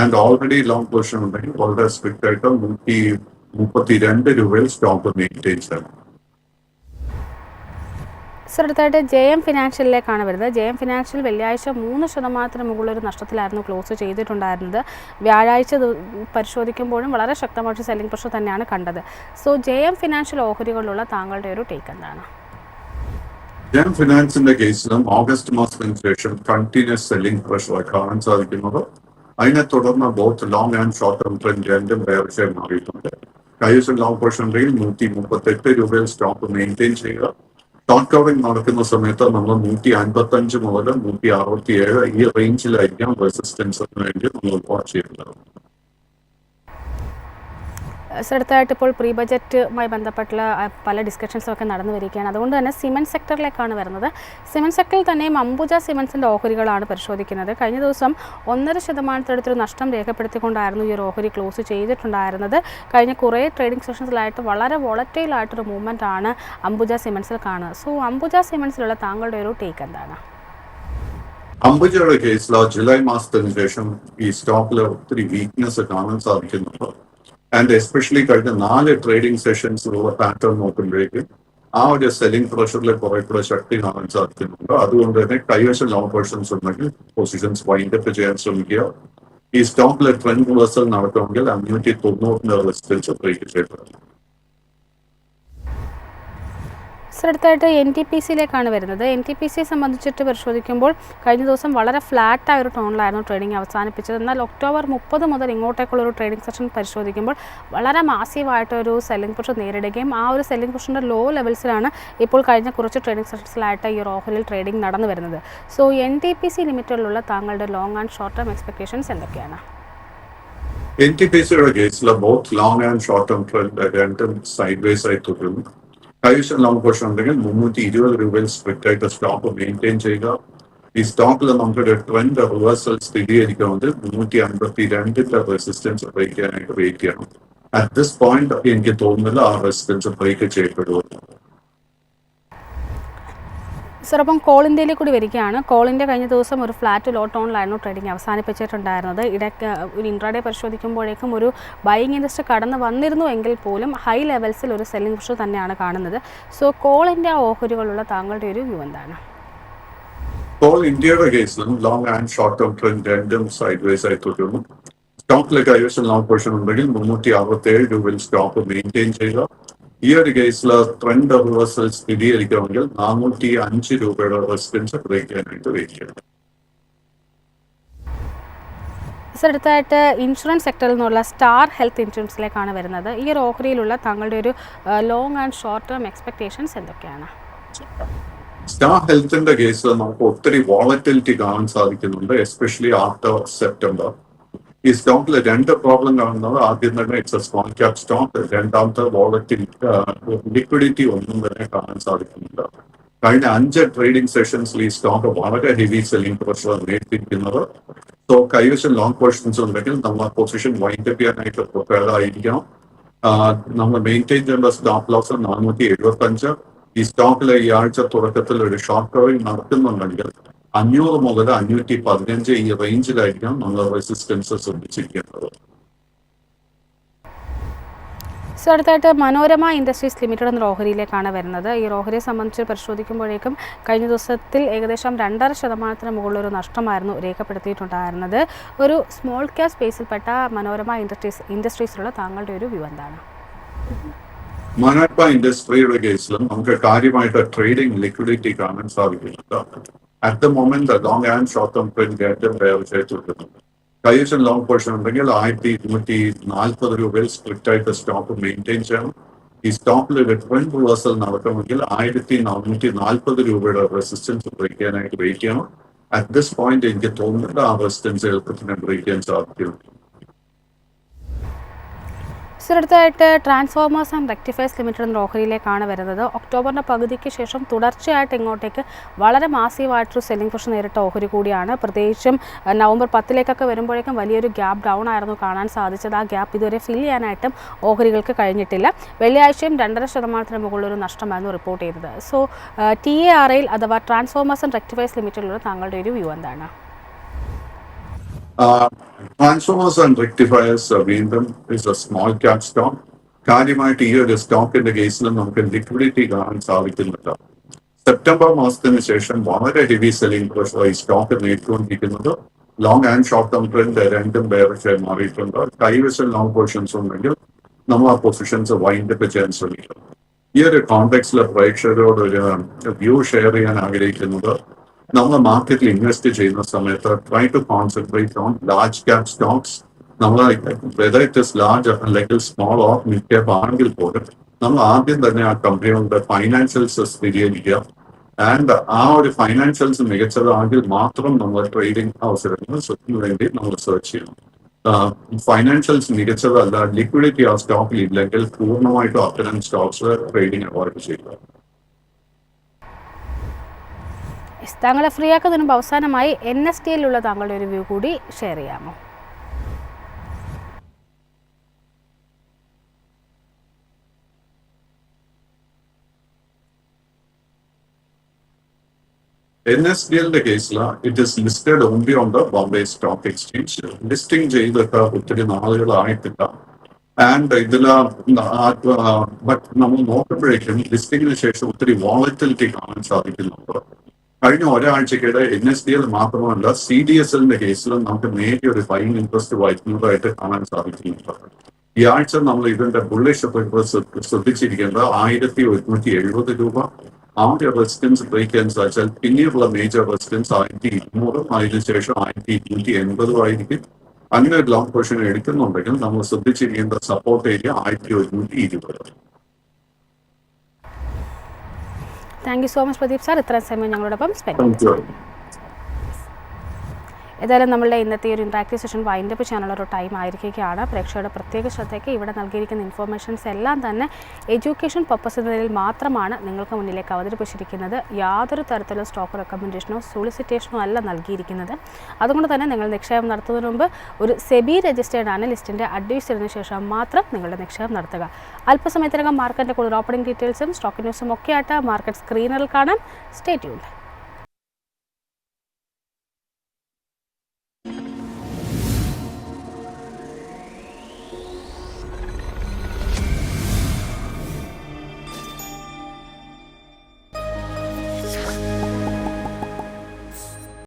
ആൻഡ് ഓൾറെഡി ലോങ് പൊസിഷൻ ഉണ്ടെങ്കിൽ വളരെ സ്ട്രിക്റ്റ് ആയിട്ട് നൂറ്റി മുപ്പത്തി രണ്ട് രൂപയിൽ സ്റ്റോക്ക് മെയിന്റെയിൻ ചെയ്യണം. സർ അടുത്തായിട്ട് ജെ എം ഫിനാൻഷ്യലിലേക്കാണ് വരുന്നത്. ജെ എം ഫിനാൻഷ്യൽ വെള്ളിയാഴ്ച മൂന്ന് ശതമാനത്തിന് മുകളിലൊരു നഷ്ടത്തിലായിരുന്നു ക്ലോസ് ചെയ്തിട്ടുണ്ടായിരുന്നത്. വ്യാഴാഴ്ച പരിശോധിക്കുമ്പോഴും വളരെ ശക്തമായിട്ട് സെല്ലിംഗ് പ്രഷർ തന്നെയാണ് കണ്ടത്. സോ ജെ എം ഫിനാൻഷ്യൽ ഓഹരികളിലുള്ള താങ്കളുടെ ഒരു ടേക്ക് എന്താണ്? ജെം ഫിനാൻസിന്റെ കേസിലും ഓഗസ്റ്റ് മാസത്തിന് ശേഷം കണ്ടിന്യൂസ് സെല്ലിംഗ് പ്രഷർ കാണാൻ സാധിക്കുന്നത്. അതിനെ തുടർന്ന് both long and short term trend രണ്ടും വേർഷയം മാറിയിട്ടുണ്ട്. കൈസ് ലോങ് ഉണ്ടെങ്കിൽ നൂറ്റി മുപ്പത്തെട്ട് രൂപയിൽ സ്റ്റോക്ക് മെയിന്റെയിൻ ചെയ്യുക. ഷോർട്ട് കവറിംഗ് നടക്കുന്ന സമയത്ത് നമ്മൾ നൂറ്റി അൻപത്തി അഞ്ച് മുതൽ നൂറ്റി അറുപത്തി ഏഴ് ഈ റേഞ്ചിലായിരിക്കാം റെസിസ്റ്റൻസിന് വേണ്ടി നമ്മൾ വാച്ച് ചെയ്യുന്നത്. അടുത്തായിട്ട് ഇപ്പോൾ പ്രീ ബജറ്റുമായി ബന്ധപ്പെട്ടുള്ള പല ഡിസ്കഷൻസും ഒക്കെ നടന്നു വരികയാണ്. അതുകൊണ്ട് തന്നെ സിമെന്റ് സെക്ടറിലേക്കാണ് വരുന്നത്. സിമെന്റ് സെക്ടറിൽ തന്നെയും അംബുജ സിമെൻസിന്റെ ഓഹരികളാണ് പരിശോധിക്കുന്നത്. കഴിഞ്ഞ ദിവസം ഒന്നര ശതമാനത്തിനടുത്തൊരു നഷ്ടം രേഖപ്പെടുത്തിക്കൊണ്ടായിരുന്നു ഈ ഒരു ഓഹരി ക്ലോസ് ചെയ്തിട്ടുണ്ടായിരുന്നത്. കഴിഞ്ഞ കുറേ ട്രേഡിംഗ് സെഷൻസിലായിട്ട് വളരെ വോളറ്റൈൽ ആയിട്ടൊരു മൂവ്മെന്റ് ആണ് അംബുജ സിമെൻസിൽ കാണുന്നത്. സോ അംബുജ സിമെൻസിലുള്ള താങ്കളുടെ ഒരു ടേക്ക് എന്താണ്? അംബുജയുടെ കേസിൽ ജൂലൈ മാസത്തിന് ശേഷം ഈ സ്റ്റോക്കിൽ ഒത്തിരി വീക്ക്നെസ് കാണാൻ സാധിക്കുന്നുണ്ട്. ആൻഡ് എസ്പെഷ്യലി കഴിഞ്ഞ നാല് ട്രേഡിംഗ് സെഷൻസിലുള്ള പാറ്റേൺ നോക്കുമ്പോഴേക്കും ആ ഒരു സെല്ലിംഗ് പ്രഷറിൽ കുറെ കൂടെ ശക്തി കാണാൻ സാധിക്കുന്നുണ്ട്. അതുകൊണ്ട് തന്നെ കൈവശം ലോങ് പേഴ്സൺസ് ഉണ്ടെങ്കിൽ പൊസിഷൻസ് വൈൻഡപ്പ് ചെയ്യാൻ ശ്രമിക്കുക. ഈ സ്റ്റോക്കിലെ ട്രെൻഡ് റിവേഴ്സൽ നടക്കുമെങ്കിൽ അഞ്ഞൂറ്റി തൊണ്ണൂറിന്റെ റിസ്റ്റൻസ് ബ്രേക്ക് ചെയ്യപ്പെടും സർ അടുത്തായിട്ട് എൻ ടി പി സിയിലേക്കാണ് വരുന്നത്. എൻ ടി പി സിയെ സംബന്ധിച്ചിട്ട് പരിശോധിക്കുമ്പോൾ കഴിഞ്ഞ ദിവസം വളരെ ഫ്ലാറ്റ് ആയ ഒരു ടോണിലായിരുന്നു ട്രേഡിംഗ് അവസാനിപ്പിച്ചത്. എന്നാൽ ഒക്ടോബർ മുപ്പത് മുതൽ ഇങ്ങോട്ടേക്കുള്ള ഒരു ട്രേഡിംഗ് സെഷൻ പരിശോധിക്കുമ്പോൾ വളരെ മാസീവായിട്ടൊരു സെല്ലിംഗ് പ്രഷർ നേരിടുകയും ആ ഒരു സെല്ലിംഗ് പ്രഷറിന്റെ ലോ ലെവൽസിലാണ് ഇപ്പോൾ കഴിഞ്ഞ കുറച്ച് ട്രേഡിംഗ് സെഷൻസിലായിട്ട് ഈ ഒരു ഓഹരിയിൽ ട്രേഡിംഗ് നടന്നു വരുന്നത്. So N T P C ലിമിറ്റഡിലുള്ള താങ്കളുടെ long and short term expectations എന്തൊക്കെയാണ്? എൻ ടി പി സിയുടെ കേസിൽ both long and short term രണ്ടും സൈഡ് ബൈ ആയി തുടരുന്നു. കൈവശം ലോങ് പോർഷൻ ഉണ്ടെങ്കിൽ മുന്നൂറ്റി ഇരുപത് രൂപയിൽ സ്ട്രിക്റ്റ് ആയിട്ട് സ്റ്റോക്ക് മെയിന്റെയിൻ ചെയ്യുക. ഈ സ്റ്റോക്കിൽ നമുക്കൊരു ട്രെൻഡ് റിവേഴ്സൽ സ്ഥിരീകരിക്കണമെങ്കിൽ മുന്നൂറ്റി അൻപത്തി രണ്ടിന്റെ റെസിസ്റ്റൻസ് ബ്രേക്ക് ചെയ്യാനായിട്ട് വെയിറ്റ് ചെയ്യണം. അറ്റ് ദിസ് പോയിന്റ് എനിക്ക് തോന്നുന്നില്ല ആ റെസിസ്റ്റൻസ് ബ്രേക്ക് ചെയ്യപ്പെടുമെന്ന് സർ അപ്പം കോൾ ഇന്ത്യയിലേക്ക് കൂടി വരികയാണ്. കോൾ ഇന്ത്യ കഴിഞ്ഞ ദിവസം ഒരു ഫ്ലാറ്റ് ലോട്ട് ടോണിലായിരുന്നു ട്രേഡിംഗ് അവസാനിപ്പിച്ചിട്ടുണ്ടായിരുന്നത്. ഇടയ്ക്ക് ഒരു ഇൻട്രാഡേ പരിശോധിക്കുമ്പോഴേക്കും ഒരു ബൈയിങ് ഇൻട്രസ്റ്റ് കടന്നു വന്നിരുന്നു എങ്കിൽ പോലും ഹൈ ലെവൽസിൽ ഒരു സെല്ലിംഗ് പ്രഷർ തന്നെയാണ് കാണുന്നത്. സോ കോൾ ഇന്ത്യ ഓഹരികളുള്ള താങ്കളുടെ ഒരു വ്യൂ എന്താണ്? ഇപ്പോൾ ഇന്ത്യയുടെ കേസിലും long and short term trend രണ്ടും സൈഡ് വേസ് ആയി തുടരുന്നു. സ്റ്റോക്കിലേക്ക് കൈവശം ലോങ് പൊസിഷൻ ഉണ്ടെങ്കിൽ മുന്നൂറ്റി അറുപത്തി ഏഴ് രൂപയിൽ സ്റ്റോക്ക് മെയിന്റെയിൻ ചെയ്യുക. ഈ ഒരു കേസിൽ ട്രെൻഡ് റിവേഴ്സൽ സ്ഥിരീകരിക്കുമെങ്കിൽ നാനൂറ്റി അഞ്ച് രൂപയുടെ റെസിഡൻസ് ബ്രേക്ക് ചെയ്യാനായിട്ട് വെയിറ്റ് ചെയ്യണം അടുത്തായിട്ട് ഇൻഷുറൻസ് സെക്ടറിൽ നിന്നുള്ള സ്റ്റാർ ഹെൽത്ത് ഇൻഷുറൻസിലേക്കാണ് വരുന്നത്. ഈ ഒരു ഓഹരിയിലുള്ള താങ്കളുടെ ഒരു long and short term expectations എന്തൊക്കെയാണ്? സ്റ്റാർ ഹെൽത്തിന്റെ കേസിൽ നമുക്ക് ഒത്തിരി വോളറ്റിലിറ്റി കാണാൻ സാധിക്കുന്നുണ്ട് എസ്പെഷ്യലി ആഫ്റ്റർ സെപ്റ്റംബർ ഈ സ്റ്റോക്കിൽ രണ്ട് പ്രോബ്ലം കാണുന്നത് ആദ്യം തന്നെ it's a small cap stock രണ്ടാമത്തെ വോളറ്റിലിറ്റി ലിക്വിഡിറ്റി ഒന്നും തന്നെ കാണാൻ സാധിക്കുന്നുണ്ട് കഴിഞ്ഞ അഞ്ച് ട്രേഡിംഗ് സെഷൻസിൽ ഈ സ്റ്റോക്ക് വളരെ ഹെവി സെല്ലിംഗ് പ്രഷർ നേരിട്ടിരിക്കുന്നത്. സോ കൈവശം ലോങ് പൊസിഷൻസ് ഉണ്ടെങ്കിൽ നമ്മൾ പൊസിഷൻ വൈൻഡ് അപ്പ് ചെയ്യാനായിട്ട് പ്രിപ്പയർഡ് ആയിരിക്കണം. നമ്മൾ മെയിന്റെയിൻ ചെയ്യേണ്ട സ്റ്റോപ്പ് ലോസ് നാനൂറ്റി എഴുപത്തി അഞ്ച് ഈ സ്റ്റോക്കിലെ ഈ ആഴ്ച തുടക്കത്തിൽ ഒരു ഷോർട്ട് കവറിംഗ് നടത്തുന്നുണ്ടെങ്കിൽ അഞ്ഞൂറ് മുതൽ അഞ്ഞൂറ്റി പതിനഞ്ച് ഈ റേഞ്ചിലായിരിക്കണം നമ്മൾ റെസിസ്റ്റൻസ് ശ്രദ്ധിച്ചിരിക്കേണ്ടത്. സോ അടുത്തായിട്ട് മനോരമ ഇൻഡസ്ട്രീസ് ലിമിറ്റഡ് എന്ന ഓഹരിയിലേക്കാണ് വരുന്നത്. ഈ ഓഹരിയെ സംബന്ധിച്ച് പരിശോധിക്കുമ്പോഴേക്കും കഴിഞ്ഞ ദിവസത്തിൽ ഏകദേശം രണ്ടര ശതമാനത്തിന് മുകളിൽ ഒരു നഷ്ടമായിരുന്നു രേഖപ്പെടുത്തിയിട്ടുണ്ടായിരുന്നത്. ഒരു സ്മോൾ ക്യാപ് സ്പേസിൽപ്പെട്ട മനോരമ ഇൻഡസ്ട്രീസ് ഇൻഡസ്ട്രീസിലുള്ള താങ്കളുടെ ഒരു വ്യൂ എന്താണ്? മനോരമ ഇൻഡസ്ട്രിയുടെ കേസിലും നമുക്ക് കാര്യമായിട്ട് ട്രേഡിംഗ് ലിക്വിഡിറ്റി കാണാൻ സാധിക്കുന്നുണ്ട്. At the moment long and short term trend ഏറ്റവും വേറെ ചെയ്തിട്ടുണ്ട് കൈവശം ലോങ് പോർഷൻ ഉണ്ടെങ്കിൽ ആയിരത്തി ഇരുന്നൂറ്റി നാൽപ്പത് രൂപയിൽ സ്ട്രിക്റ്റ് ആയിട്ട് സ്റ്റോക്ക് മെയിന്റെയിൻ ചെയ്യണം. ഈ സ്റ്റോക്കിൽ ട്രെൻഡ് റിവേഴ്സൽ നടക്കണമെങ്കിൽ ആയിരത്തി നാനൂറ്റി നാൽപ്പത് രൂപയുടെ റെസിസ്റ്റൻസ് ബ്രേക്ക് ചെയ്യാനായിട്ട് വെയിറ്റ് ചെയ്യണം. അറ്റ് ദിസ് പോയിന്റ് എനിക്ക് തോന്നുന്നുണ്ട് ആ റെസിസ്റ്റൻസ് എളുപ്പത്തിന് ബ്രേക്ക് ചെയ്യാൻ സാധിക്കും. സർ അടുത്തായിട്ട് ട്രാൻസ്ഫോമേഴ്സ് ആൻഡ് റെക്ടിഫൈസ് ലിമിറ്റഡ് എന്ന ഓഹരിയിലേക്കാണ് വരുന്നത്. ഒക്ടോബറിന്റെ പകുതിക്ക് ശേഷം തുടർച്ചയായിട്ട് ഇങ്ങോട്ടേക്ക് വളരെ മാസീവായിട്ടൊരു സെല്ലിംഗ് പ്രഷർ നേരിട്ട ഓഹരി കൂടിയാണ്. പ്രത്യേകിച്ചും നവംബർ പത്തിലേക്കൊക്കെ വരുമ്പോഴേക്കും വലിയൊരു ഗ്യാപ്പ് ഡൗൺ ആയിരുന്നു കാണാൻ സാധിച്ചത്. ആ ഗ്യാപ്പ് ഇതുവരെ ഫിൽ ചെയ്യാനായിട്ടും ഓഹരികൾക്ക് കഴിഞ്ഞിട്ടില്ല. വെള്ളിയാഴ്ചയും രണ്ടര ശതമാനത്തിന് മുകളിലൊരു നഷ്ടമായിരുന്നു റിപ്പോർട്ട് ചെയ്തത്. സോ ടി എ ആർ ഐയിൽ അഥവാ ട്രാൻസ്ഫോമേഴ്സ് ആൻഡ് റെക്ടിഫൈസ് ലിമിറ്റഡിലുള്ള താങ്കളുടെ ഒരു വ്യൂ എന്താണ്? ട്രാൻസ്ഫോമേഴ്സ് ആൻഡ് റെക്ടിഫയേഴ്സ് വീണ്ടും is a small cap stock കാര്യമായിട്ട് ഈ ഒരു സ്റ്റോക്കിന്റെ കേസിലും നമുക്ക് ലിക്വിഡിറ്റി കാണാൻ സാധിക്കുന്നില്ല സെപ്റ്റംബർ മാസത്തിന് ശേഷം വളരെ ഹെവി സെല്ലിംഗ് പ്രഷർ ഈ stock നേരിട്ടുകൊണ്ടിരിക്കുന്നത് long and short term trend രണ്ടും ബേറിഷായി മാറിയിട്ടുണ്ട്. കൈവശം ലോങ് പൊസിഷൻസ് ഉണ്ടെങ്കിൽ നമ്മൾ ആ പൊസിഷൻസ് വൈൻഡ് അപ്പ് ചെയ്യാൻ ശ്രമിക്കണം ഈ ഒരു കോണ്ടെക്സിലെ പ്രേക്ഷകരോട് ഒരു വ്യൂ ഷെയർ ചെയ്യാൻ ആഗ്രഹിക്കുന്നത്. നമ്മൾ മാർക്കറ്റിൽ ഇൻവെസ്റ്റ് ചെയ്യുന്ന സമയത്ത് try to concentrate on large cap stocks നമ്മൾ വെദർ ഇറ്റ് ഇസ് ലാർജ് അല്ലെങ്കിൽ സ്മോൾ ഓർ മിഡ് ക്യാപ് ആണെങ്കിൽ പോലും നമ്മൾ ആദ്യം തന്നെ ആ കമ്പനികളുടെ ഫൈനാൻഷ്യൽസ് സ്ഥിരീകരിക്കുക ആൻഡ് ആ ഒരു ഫൈനാൻഷ്യൽസ് മികച്ചതാണെങ്കിൽ മാത്രം നമ്മൾ ട്രേഡിംഗ് അവസരങ്ങൾ വേണ്ടി നമ്മൾ സെർച്ച് ചെയ്യണം. ഫൈനാൻഷ്യൽസ് മികച്ചതല്ല ലിക്വിഡിറ്റി ആ സ്റ്റോക്കിൽ ഇല്ലെങ്കിൽ പൂർണമായിട്ടും അത്തരം സ്റ്റോക്സ് ട്രേഡിംഗ് അവോയ്ഡ് ചെയ്യുക. താങ്കളെ ഫ്രീ ആക്കുന്നതിന് അവസാനമായി എൻ എസ് ടി താങ്കളുടെ ഒരു വ്യൂ കൂടി ഷെയർ ചെയ്യാമോ? എല്ലിന്റെ കേസിൽ it is listed only on the Bombay stock exchange listing ചെയ്തിട്ട് ഒത്തിരി നാളുകളായിട്ടില്ല. ആൻഡ് ഇതിൽ ബട്ട് നമ്മൾ നോക്കുമ്പോഴേക്കും ലിസ്റ്റിംഗിന് ശേഷം ഒത്തിരി വോളറ്റിലിറ്റി കാണാൻ സാധിക്കുന്നുണ്ട്. കഴിഞ്ഞ ഒരാഴ്ചക്കിടെ എൻ എസ് ഡി എൽ മാത്രമല്ല സി ഡി എസ് എല്ലിന്റെ കേസിലും നമുക്ക് നേരിയ ഒരു ഫൈൻ ഇൻട്രസ്റ്റ് വായിക്കുന്നതായിട്ട് കാണാൻ സാധിക്കുന്നുണ്ട് ഈ ആഴ്ച നമ്മൾ ഇതിന്റെ ബുള്ളിഷ് ശ്രദ്ധിച്ചിരിക്കേണ്ട ആയിരത്തി ഒരുന്നൂറ്റി എഴുപത് രൂപ. ആദ്യ റെസിഡൻസ് ബ്രേക്ക് സാധിച്ചാൽ പിന്നീടുള്ള മേജർ റെസിഡൻസ് ആയിരത്തി ഇരുന്നൂറും അതിനുശേഷം ആയിരത്തി ഇരുന്നൂറ്റി എൺപതും ആയിരിക്കും. അങ്ങനെ ഒരു ലോങ് പൊസിഷൻ എടുക്കുന്നുണ്ടെങ്കിൽ നമ്മൾ ശ്രദ്ധിച്ചിരിക്കേണ്ട സപ്പോർട്ട് ഏരിയ ആയിരത്തി ഒരുന്നൂറ്റി ഇരുപത്. Thank you so much Pradeep sir. ഇത്രയും സമയം ഞങ്ങളോടൊപ്പം സ്പെൻഡ് യു. ഏതായാലും നമ്മളുടെ ഇന്നത്തെ ഒരു ഇൻട്രാക്റ്റീവ് സെഷൻ വൈൻഡപ്പ് ചെയ്യാനുള്ള ഒരു ടൈം ആയിരിക്കുകയാണ്. പ്രേക്ഷകരുടെ പ്രത്യേക ശ്രദ്ധയ്ക്ക് ഇവിടെ നൽകിയിരിക്കുന്ന ഇൻഫോർമേഷൻസ് എല്ലാം തന്നെ എഡ്യൂക്കേഷൻ പർപ്പസ് എന്ന നിലയിൽ മാത്രമാണ് നിങ്ങൾക്ക് മുന്നിലേക്ക് അവതരിപ്പിച്ചിരിക്കുന്നത്. യാതൊരു തരത്തിലുള്ള സ്റ്റോക്ക് റെക്കമെൻഡേഷനോ സോളിസിറ്റേഷനോ അല്ല നൽകിയിരിക്കുന്നത്. അതുകൊണ്ട് തന്നെ നിങ്ങൾ നിക്ഷേപം നടത്തുന്നതിന് മുമ്പ് ഒരു സെബി രജിസ്റ്റേർഡ് അനലിസ്റ്റിന്റെ അഡ്വൈസ് ചെയ്തതിനു ശേഷം മാത്രം നിങ്ങളുടെ നിക്ഷേപം നടത്തുക. അല്പസമയത്തിനകം മാർക്കറ്റിന്റെ കൂടുതൽ ഓപ്പണിംഗ് ഡീറ്റെയിൽസും സ്റ്റോക്ക് ന്യൂസും ഒക്കെ ആയിട്ട് മാർക്കറ്റ് സ്ക്രീനറിൽ കാണാം. Stay tuned